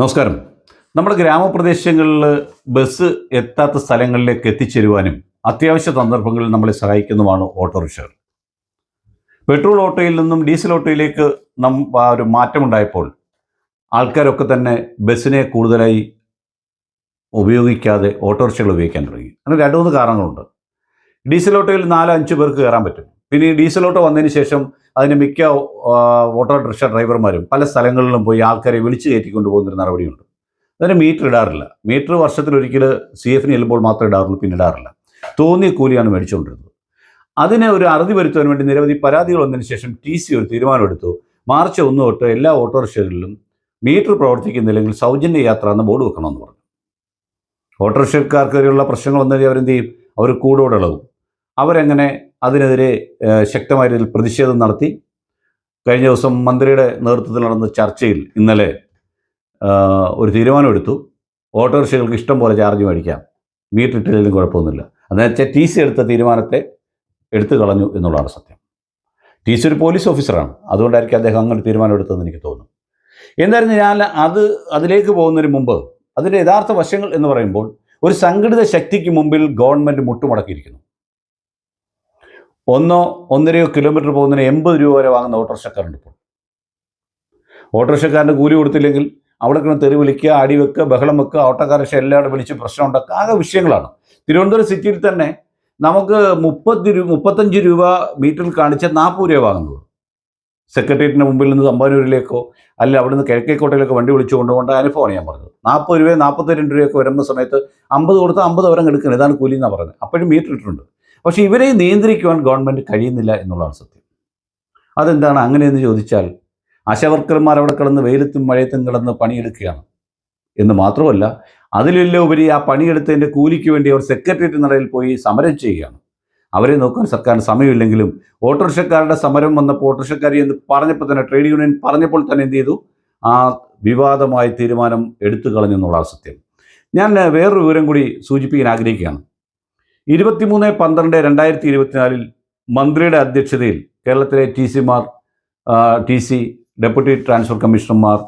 നമസ്കാരം. നമ്മുടെ ഗ്രാമപ്രദേശങ്ങളിൽ ബസ് എത്താത്ത സ്ഥലങ്ങളിലേക്ക് എത്തിച്ചേരുവാനും അത്യാവശ്യ സന്ദർഭങ്ങളിൽ നമ്മളെ സഹായിക്കുന്നതുമാണ് ഓട്ടോറിക്ഷകൾ. പെട്രോൾ ഓട്ടോയിൽ നിന്നും ഡീസൽ ഓട്ടോയിലേക്ക് നം ഒരു മാറ്റമുണ്ടായപ്പോൾ ആൾക്കാരൊക്കെ തന്നെ ബസ്സിനെ കൂടുതലായി ഉപയോഗിക്കാതെ ഓട്ടോറിക്ഷകൾ ഉപയോഗിക്കാൻ തുടങ്ങി. അങ്ങനെ രണ്ട് മൂന്ന് കാരണങ്ങളുണ്ട്. ഡീസൽ ഓട്ടോയിൽ നാലോ അഞ്ച് പേർക്ക് കയറാൻ പറ്റും. പിന്നെ ഈ ഡീസൽ ഓട്ടോ വന്നതിന് ശേഷം അതിന് മിക്ക ഓട്ടോ ഓട്ടോറിക്ഷ ഡ്രൈവർമാരും പല സ്ഥലങ്ങളിലും പോയി ആൾക്കാരെ വിളിച്ചു കയറ്റിക്കൊണ്ട് പോകുന്നൊരു നടപടിയുണ്ട്. അതിന് മീറ്റർ ഇടാറില്ല. മീറ്റർ വർഷത്തിലൊരിക്കൽ സി എഫിന് ചെല്ലുമ്പോൾ മാത്രമേ ഇടാറുള്ളൂ പിന്നെ ഇടാറില്ല. തോന്നിയ കൂലിയാണ് മേടിച്ചുകൊണ്ടിരുന്നത്. അതിനെ ഒരു അറുതി വരുത്തുവാൻ വേണ്ടി നിരവധി പരാതികൾ വന്നതിന് ശേഷം ടി സി ഒരു തീരുമാനമെടുത്തു. മാർച്ച് ഒന്ന് തൊട്ട് എല്ലാ ഓട്ടോറിക്ഷകളിലും മീറ്റർ പ്രവർത്തിക്കുന്നില്ലെങ്കിൽ സൗജന്യ യാത്ര എന്ന ബോർഡ് വെക്കണമെന്ന് പറഞ്ഞു. ഓട്ടോറിക്ഷക്കാർക്കെതിരെയുള്ള പ്രശ്നങ്ങൾ വന്നാൽ അവരെന്ത് ചെയ്യും? അവർ കൂടോടളവും അവരെങ്ങനെ അതിനെതിരെ ശക്തമായ രീതിയിൽ പ്രതിഷേധം നടത്തി. കഴിഞ്ഞ ദിവസം മന്ത്രിയുടെ നേതൃത്വത്തിൽ നടന്ന ചർച്ചയിൽ ഇന്നലെ ഒരു തീരുമാനമെടുത്തു. ഓട്ടോറിക്ഷകൾക്ക് ഇഷ്ടം പോലെ ചാർജ് മേടിക്കാം. മീറ്റർ കുഴപ്പമൊന്നുമില്ല. എന്നുവെച്ചാൽ ടി സി എടുത്ത തീരുമാനത്തെ എടുത്തു കളഞ്ഞു എന്നുള്ളതാണ് സത്യം. ടി സി ഒരു പോലീസ് ഓഫീസറാണ്. അതുകൊണ്ടായിരിക്കും അദ്ദേഹം അങ്ങനെ തീരുമാനമെടുത്തതെന്ന് എനിക്ക് തോന്നുന്നു. എന്തായിരുന്നു ഞാൻ അത് അതിലേക്ക് പോകുന്നതിന് മുമ്പ് അതിന്റെ യഥാർത്ഥ വശങ്ങൾ എന്ന് പറയുമ്പോൾ ഒരു സംഘടിത ശക്തിക്ക് മുമ്പിൽ ഗവൺമെന്റ് മുട്ടുമടക്കിയിരിക്കുന്നു. ഒന്നോ ഒന്നരയോ കിലോമീറ്റർ പോകുന്നതിന് എൺപത് രൂപ വരെ വാങ്ങുന്ന ഓട്ടോറിക്ഷക്കാരുണ്ട് ഇപ്പോൾ. ഓട്ടോറിക്ഷക്കാരന്റെ കൂലി കൊടുത്തില്ലെങ്കിൽ അവിടെ കിടന്ന് തെറി വിളിക്കുക അടി വെക്കുക ബഹളം വെക്കുക ഓട്ടോക്കാരക്ഷ എല്ലാവരും വിളിച്ച് പ്രശ്നം ഉണ്ടാക്കുക ആകെ വിഷയങ്ങളാണ്. തിരുവനന്തപുരം സിറ്റിയിൽ തന്നെ നമുക്ക് മുപ്പത് രൂപ മുപ്പത്തഞ്ച് രൂപ മീറ്ററിൽ കാണിച്ച നാൽപ്പത് രൂപ വാങ്ങുന്നത്. സെക്രട്ടേറിയറ്റിന് മുമ്പിൽ നിന്ന് തമ്പാനൂരിലേക്കോ അല്ല അവിടെ നിന്ന് കിഴക്കേക്കോട്ടയിലേക്കോ വണ്ടി വിളിച്ചു കൊണ്ടുപോകേണ്ട അനുഭവമാണ് ഞാൻ പറഞ്ഞത്. നാൽപ്പത് രൂപ നാൽപ്പത്തി രണ്ട് രൂപയൊക്കെ വരുന്ന സമയത്ത് അമ്പത് കൊടുത്താൽ അമ്പത് അവരം എടുക്കണം ഇതാണ് കൂലി എന്നാണ് പറഞ്ഞത് അപ്പോഴും മീറ്റർ ഇട്ടിട്ടുണ്ട്. പക്ഷേ ഇവരെ നിയന്ത്രിക്കുവാൻ ഗവൺമെന്റ് കഴിയുന്നില്ല എന്നുള്ളതാണ് സത്യം. അതെന്താണ്? അങ്ങനെയെന്ന് ചോദിച്ചാൽ ആശാവർക്കർമാർ അവിടെ കിടന്ന് വെയിലത്തും മഴയത്തും കിടന്ന് പണിയെടുക്കുകയാണ്. എന്ന് മാത്രമല്ല അതിലെല്ലാം ഉപരി ആ പണിയെടുത്തതിന്റെ കൂലിക്ക് വേണ്ടി അവർ സെക്രട്ടേറിയറ്റ് നടയിൽ പോയി സമരം ചെയ്യുകയാണ്. അവരെ നോക്കാൻ സർക്കാരിന് സമയമില്ലെങ്കിലും ഓട്ടോറിക്ഷക്കാരുടെ സമരം വന്നപ്പോൾ ഓട്ടോറിക്ഷക്കാരി എന്ന് പറഞ്ഞപ്പോൾ തന്നെ ട്രേഡ് യൂണിയൻ പറഞ്ഞപ്പോൾ തന്നെ എന്ത് ചെയ്തു? ആ വിവാദമായ തീരുമാനം എടുത്തു കളഞ്ഞെന്നുള്ള സത്യം. ഞാൻ വേറൊരു വിവരം കൂടി സൂചിപ്പിക്കാൻ ആഗ്രഹിക്കുകയാണ്. ഇരുപത്തിമൂന്ന് പന്ത്രണ്ട് രണ്ടായിരത്തി ഇരുപത്തിനാലിൽ മന്ത്രിയുടെ അധ്യക്ഷതയിൽ കേരളത്തിലെ ടി സിമാർ T C deputy transfer കമ്മീഷണർമാർ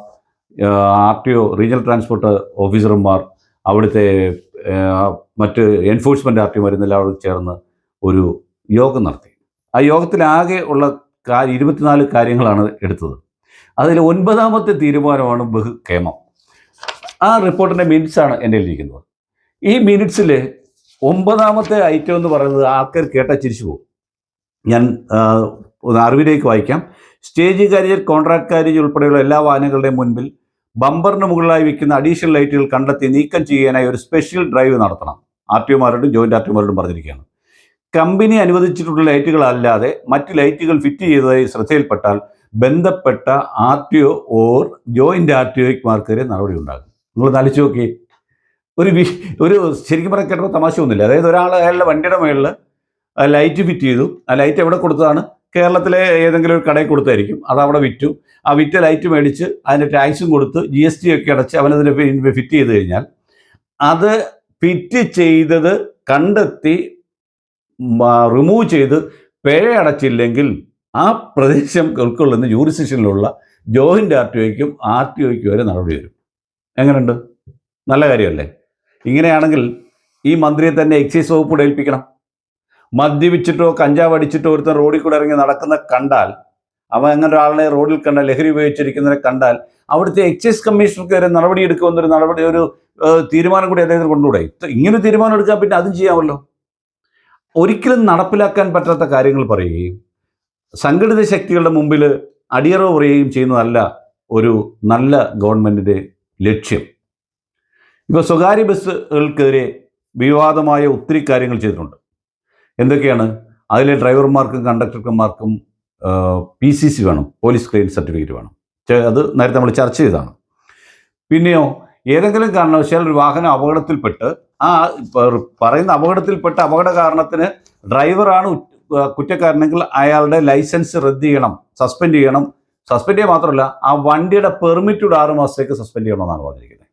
R T O regional transport ഓഫീസർമാർ അവിടുത്തെ മറ്റ് എൻഫോഴ്സ്മെന്റ് ആർ ടി എല്ലാവരും ചേർന്ന് ഒരു യോഗം നടത്തി. ആ യോഗത്തിലാകെ ഉള്ള കാ ഇരുപത്തിനാല് കാര്യങ്ങളാണ് എടുത്തത്. അതിൽ ഒൻപതാമത്തെ തീരുമാനമാണ് ബഹു ക്ഷേമം ആ റിപ്പോർട്ടിന്റെ മിനിറ്റ്സാണ് എന്റെ ഇരിക്കുന്നത് ഈ മിനിറ്റ്സിൽ ഒമ്പതാമത്തെ ഐറ്റം എന്ന് പറയുന്നത് ആൾക്കാർ കേട്ടാൽ ചിരിച്ചു പോകും. ഞാൻ അറിവിലേക്ക് വായിക്കാം. സ്റ്റേജ് കാരിയർ കോൺട്രാക്ട് കാരേജ് ഉൾപ്പെടെയുള്ള എല്ലാ വാഹനങ്ങളുടെയും മുൻപിൽ ബമ്പറിന് മുകളിലായി വെക്കുന്ന അഡീഷണൽ ലൈറ്റുകൾ കണ്ടെത്തി നീക്കം ചെയ്യാനായി ഒരു സ്പെഷ്യൽ ഡ്രൈവ് നടത്തണം. ആർ ടി ഒമാരോടും ജോയിന്റ് ആർ ടി ഒമാരോടും പറഞ്ഞിരിക്കുകയാണ്. കമ്പനി അനുവദിച്ചിട്ടുള്ള ലൈറ്റുകൾ അല്ലാതെ മറ്റ് ലൈറ്റുകൾ ഫിറ്റ് ചെയ്തതായി ശ്രദ്ധയിൽപ്പെട്ടാൽ ബന്ധപ്പെട്ട R T O or joint R T ഒമാർക്കെതിരെ നടപടി ഉണ്ടാകും നിങ്ങൾ തലിച്ചു നോക്കി ഒരു വി- ഒരു ശരിക്കും പറയാൻ കേട്ടപ്പോൾ തമാശ ഒന്നുമില്ല. അതായത് ഒരാൾ അയാളുടെ വണ്ടിയുടെ മുകളിൽ ലൈറ്റ് ഫിറ്റ് ചെയ്തു. ആ ലൈറ്റ് എവിടെ കൊടുത്തതാണ്? കേരളത്തിലെ ഏതെങ്കിലും ഒരു കടയിൽ കൊടുത്തായിരിക്കും. അത് അവിടെ വിറ്റു. ആ വിറ്റ ലൈറ്റ് മേടിച്ച് അതിന്റെ ടാക്സും കൊടുത്ത് ജി എസ് ടി ഒക്കെ അടച്ച് അവനതിന് ഫിറ്റ് ചെയ്ത് കഴിഞ്ഞാൽ അത് ഫിറ്റ് ചെയ്തത് കണ്ടെത്തി റിമൂവ് ചെയ്ത് പിഴ അടച്ചില്ലെങ്കിൽ ആ പ്രദേശം ഉൾക്കൊള്ളുന്ന ജൂറിസിഷനിലുള്ള ജോയിന്റ് ആർ ടി ഒയ്ക്കും ആർ ടി ഒയ്ക്കും വരെ നടപടി വരും. എങ്ങനെയുണ്ട്? നല്ല കാര്യമല്ലേ? ഇങ്ങനെയാണെങ്കിൽ ഈ മന്ത്രിയെ തന്നെ എക്സൈസ് വകുപ്പ് ഏൽപ്പിക്കണം. മദ്യപിച്ചിട്ടോ കഞ്ചാവ് അടിച്ചിട്ടോ ഒരുത്തൻ റോഡിൽ കൂടെ ഇറങ്ങി നടക്കുന്ന കണ്ടാൽ അവൻ അങ്ങനെ ഒരാളിനെ റോഡിൽ കണ്ടാൽ ലഹരി ഉപയോഗിച്ചിരിക്കുന്നതിനെ കണ്ടാൽ അവിടുത്തെ എക്സൈസ് കമ്മീഷണർക്കെതിരെ നടപടിയെടുക്കുമെന്നൊരു നടപടി ഒരു തീരുമാനം കൂടി അദ്ദേഹത്തിന് കൊണ്ടുകൂടെ? ഇങ്ങനെ തീരുമാനം എടുക്കാൻ പിന്നെ അതും ചെയ്യാമല്ലോ. ഒരിക്കലും നടപ്പിലാക്കാൻ പറ്റാത്ത കാര്യങ്ങൾ പറയുകയും സംഘടിത ശക്തികളുടെ മുമ്പിൽ അടിയറവ് പറയുകയും ചെയ്യുന്നതല്ല ഒരു നല്ല ഗവൺമെന്റിന്റെ ലക്ഷ്യം. ഇപ്പോൾ സ്വകാര്യ ബസ്സുകൾക്കെതിരെ വിവാദമായ ഒത്തിരി കാര്യങ്ങൾ ചെയ്തിട്ടുണ്ട്. എന്തൊക്കെയാണ്? അതിലെ ഡ്രൈവർമാർക്കും കണ്ടക്ടർമാർക്കും പി സി സി വേണം പോലീസ് ക്ലെയിം സർട്ടിഫിക്കറ്റ് വേണം. അത് നേരത്തെ നമ്മൾ ചർച്ച ചെയ്തതാണ്. പിന്നെയോ ഏതെങ്കിലും കാരണവശാൽ ഒരു വാഹനം അപകടത്തിൽപ്പെട്ട് ആ പറയുന്ന അപകടത്തിൽപ്പെട്ട അപകട കാരണത്തിന് ഡ്രൈവറാണ് കുറ്റക്കാരനെങ്കിൽ അയാളുടെ ലൈസൻസ് റദ്ദ് ചെയ്യണം സസ്പെൻഡ് ചെയ്യണം. സസ്പെൻഡ് ചെയ്യുക മാത്രമല്ല ആ വണ്ടിയുടെ പെർമിറ്റ് ആറ് മാസത്തേക്ക് സസ്പെൻഡ് ചെയ്യണമെന്നാണ് പറഞ്ഞിരിക്കുന്നത്.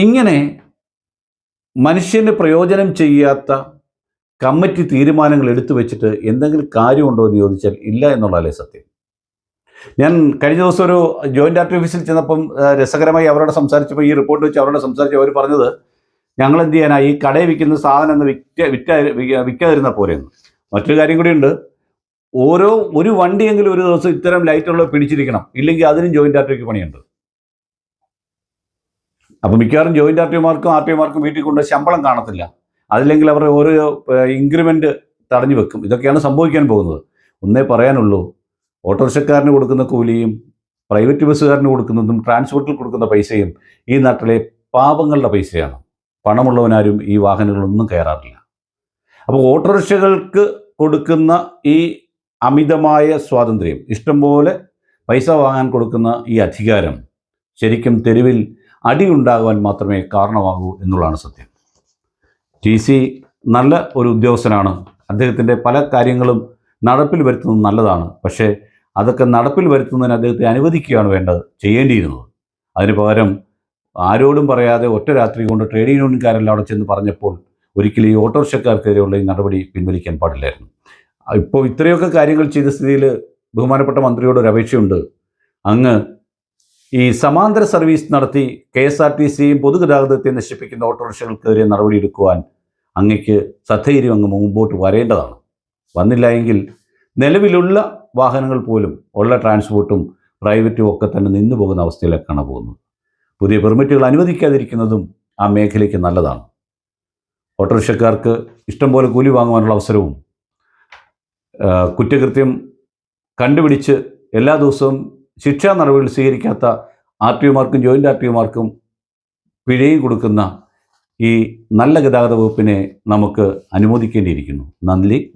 ഇങ്ങനെ മനുഷ്യന് പ്രയോജനം ചെയ്യാത്ത കമ്മിറ്റി തീരുമാനങ്ങൾ എടുത്തു വെച്ചിട്ട് എന്തെങ്കിലും കാര്യമുണ്ടോ എന്ന് ചോദിച്ചാൽ ഇല്ല എന്നുള്ളതല്ലേ സത്യം. ഞാൻ കഴിഞ്ഞ ദിവസം ഒരു ജോയിന്റ് ആർട്ടി ഓഫീസിൽ ചെന്നപ്പം രസകരമായി അവരോട് സംസാരിച്ചപ്പോൾ ഈ റിപ്പോർട്ട് വെച്ച് അവരോട് സംസാരിച്ച് അവർ പറഞ്ഞത് ഞങ്ങൾ എന്ത് ചെയ്യാനാ? ഈ കടയിൽ വിൽക്കുന്ന സാധനം എന്ന് വിറ്റ വിറ്റ വിൽക്കാതിരുന്ന പോരെയെന്ന് മറ്റൊരു കാര്യം കൂടിയുണ്ട് ഓരോ ഒരു വണ്ടിയെങ്കിലും ഒരു ദിവസം ഇത്തരം ലൈറ്റുള്ള പിടിച്ചിരിക്കണം. ഇല്ലെങ്കിൽ അതിനും ജോയിന്റ് ആർട്ടിക്ക് പണിയുണ്ട്. അപ്പം മിക്കവാറും ജോയിന്റ് ആർട്ടിമാർക്കും ആർ ടിമാർക്കും വീട്ടിൽ കൊണ്ട് ശമ്പളം കാണത്തില്ല. അതില്ലെങ്കിൽ അവരുടെ ഓരോ ഇൻക്രിമെന്റ് തടഞ്ഞു വെക്കും. ഇതൊക്കെയാണ് സംഭവിക്കാൻ പോകുന്നത്. ഒന്നേ പറയാനുള്ളൂ ഓട്ടോറിക്ഷക്കാരന് കൊടുക്കുന്ന കൂലിയും പ്രൈവറ്റ് ബസ്സുകാരന് കൊടുക്കുന്നതും ട്രാൻസ്പോർട്ടിൽ കൊടുക്കുന്ന പൈസയും ഈ നാട്ടിലെ പാപങ്ങളുടെ പൈസയാണ്. പണമുള്ളവനാരും ഈ വാഹനങ്ങളൊന്നും കയറാറില്ല. അപ്പോൾ ഓട്ടോറിക്ഷകൾക്ക് കൊടുക്കുന്ന ഈ അമിതമായ സ്വാതന്ത്ര്യം ഇഷ്ടംപോലെ പൈസ വാങ്ങാൻ കൊടുക്കുന്ന ഈ അധികാരം ശരിക്കും തെരുവിൽ അടിയുണ്ടാകുവാൻ മാത്രമേ കാരണമാകൂ എന്നുള്ളതാണ് സത്യം. ടി സി നല്ല ഒരു ഉദ്യോഗസ്ഥനാണ്. അദ്ദേഹത്തിന്റെ പല കാര്യങ്ങളും നടപ്പിൽ വരുത്തുന്നത് നല്ലതാണ്. പക്ഷേ അതൊക്കെ നടപ്പിൽ വരുത്തുന്നതിന് അദ്ദേഹത്തെ അനുവദിക്കുകയാണ് വേണ്ടത് ചെയ്യേണ്ടിയിരുന്നത്. അതിന് പകരം ആരോടും പറയാതെ ഒറ്റ രാത്രി കൊണ്ട് ട്രേഡ് യൂണിയൻകാരെല്ലാം അവിടെ ചെന്ന് പറഞ്ഞപ്പോൾ ഒരിക്കലും ഈ ഓട്ടോറിക്ഷക്കാർക്കെതിരെയുള്ള ഈ നടപടി പിൻവലിക്കാൻ പാടില്ലായിരുന്നു. ഇപ്പോൾ ഇത്രയൊക്കെ കാര്യങ്ങൾ ചെയ്ത സ്ഥിതിയിൽ ബഹുമാനപ്പെട്ട മന്ത്രിയോട് ഒരു അപേക്ഷയുണ്ട്. അങ്ങ് ഈ സമാന്തര സർവീസ് നടത്തി കെ എസ് ആർ ടി സിയും പൊതുഗതാഗതത്തെ നശിപ്പിക്കുന്ന ഓട്ടോറിക്ഷകൾക്കെതിരെ നടപടിയെടുക്കുവാൻ അങ്ങക്ക് സധൈര്യം അങ്ങ് മുമ്പോട്ട് വരേണ്ടതാണ്. വന്നില്ല എങ്കിൽ നിലവിലുള്ള വാഹനങ്ങൾ പോലും ഉള്ള ട്രാൻസ്പോർട്ടും പ്രൈവറ്റും ഒക്കെ തന്നെ നിന്നു പോകുന്ന അവസ്ഥയിലേക്കാണ് പോകുന്നത്. പുതിയ പെർമിറ്റുകൾ അനുവദിക്കാതിരിക്കുന്നതും ആ മേഖലയ്ക്ക് നല്ലതാണ്. ഓട്ടോറിക്ഷക്കാർക്ക് ഇഷ്ടംപോലെ കൂലി വാങ്ങുവാനുള്ള അവസരവും കുറ്റകൃത്യം കണ്ടുപിടിച്ച് എല്ലാ ദിവസവും ശിക്ഷാ നടപടികൾ സ്വീകരിക്കാത്ത ആർ ടി ഒമാർക്കും ജോയിന്റ് ആർ ടി ഒമാർക്കും പിഴയും കൊടുക്കുന്ന ഈ നല്ല ഗതാഗത വകുപ്പിനെ നമുക്ക് അനുമോദിക്കേണ്ടിയിരിക്കുന്നു. നന്ദി.